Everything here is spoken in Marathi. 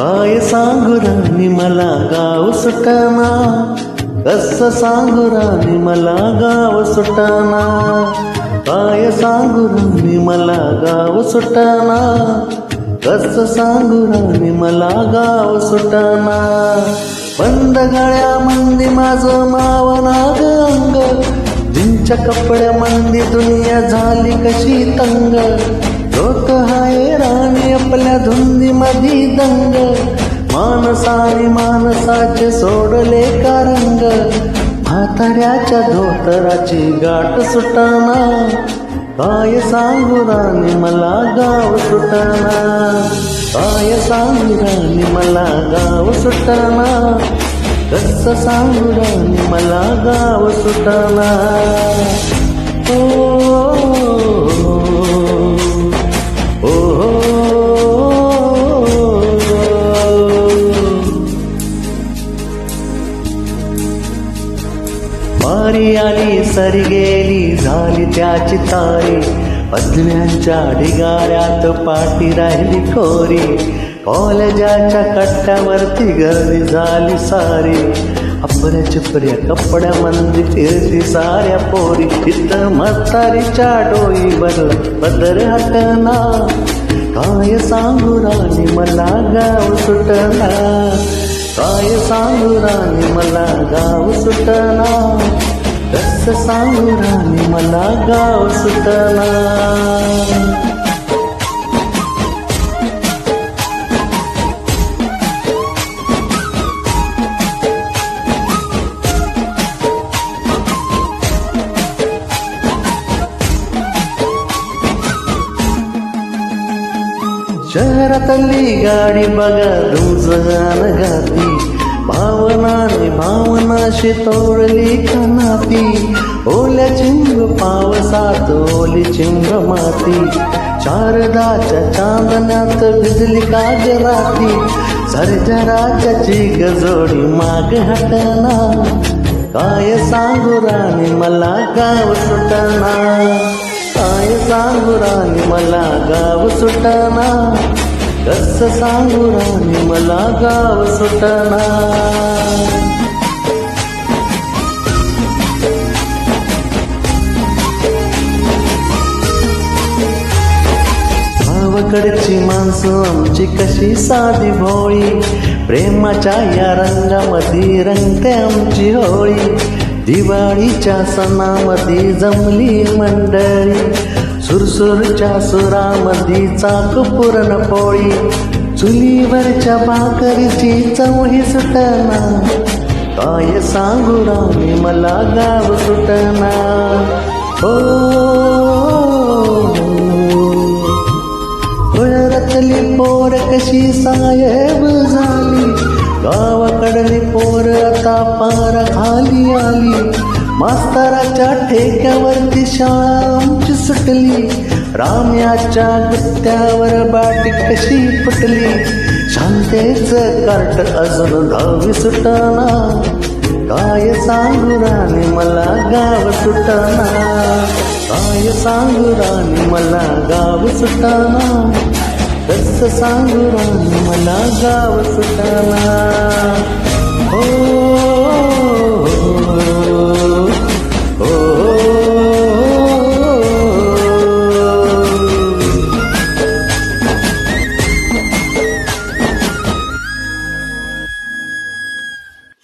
काय सांगू राणी मला गाव सुटाना. कस सांगू राणी मला गाव सुटाना. काय सांगू राणी मला गाव सुटाना. कस सांगू राणी मला गाव सुटाना. बंद गळ्यामध्ये माझं मावनाग अंग. जिंच्या मंदी दुनिया झाली कशी तंग. लोक हाय राणी आपल्या धुंदी मधी दंग. माणसाने माणसाचे सोडले कारंग. म्हाताऱ्याच्या धोतराची गाठ सुटाना. काय सांगू राणी मला गाव सुटाना. काय सांगू राणी मला गाव सुटाना. कस सांगू राणी मला गाव सुटाना. ओ, ओ, वारी आली सरी गेली झाली त्याची तारी. पदव्यांच्या ढिगाऱ्यात पाठी राहिली खोरी. कॉलेजाच्या कट्ट्यावरती गर्दी झाली सारी. अपऱ्या चिपऱ्या कपड्यामध्ये फिरती साऱ्या पोरी. तिथं म्हातारीच्या डोई बदल बदर हटना. काय सांगू राणी मला गाव सुटना. काय सांगू राणी मला गाव सुटना. कस सांगू राणी मला गाव सुटना शहरातली गाडी बघा रुजगान गाती भावनाने भावनाशी तोडली कनाती ओल्या चिंब पावसात ओली चिंब माती. शारदाच्या चांदण्यात भिजली कागराती सर्जराजाची गजोडी माग हटना. काय सांगू राणी मला गाव सुटना. काय सांगू राणी मला गाव सुटना. कस सांगू राणी मला गाव सुटना भावाकडची माणसं आमची कशी साधी भोळी. प्रेमाच्या या रंगामध्ये रंगते आमची होळी. दिवाळीच्या सणामध्ये जमली मंडळी. सुरसुरच्या सुरामध्ये चाक पुरणपोळी चुलीवरच्या भाकरीची चवही सुटना काय सांगू रामी मला गाव सुटना. हो, हो. घरातली पोर कशी साहेब झाली. गावाकडली पोर आता पार खाली आली. मास्तराच्या ठेक्यावरती शाळा सुटली. राम्याच्या गुत्त्यावर बाटी कशी फुटली. शांतेच कार्ट अजून गावी सुटाना. काय सांगू राणी मला गाव सुटाना. काय सांगू राणी मला गाव सुटाना. कस सांगू राणी मला गाव सुटाना.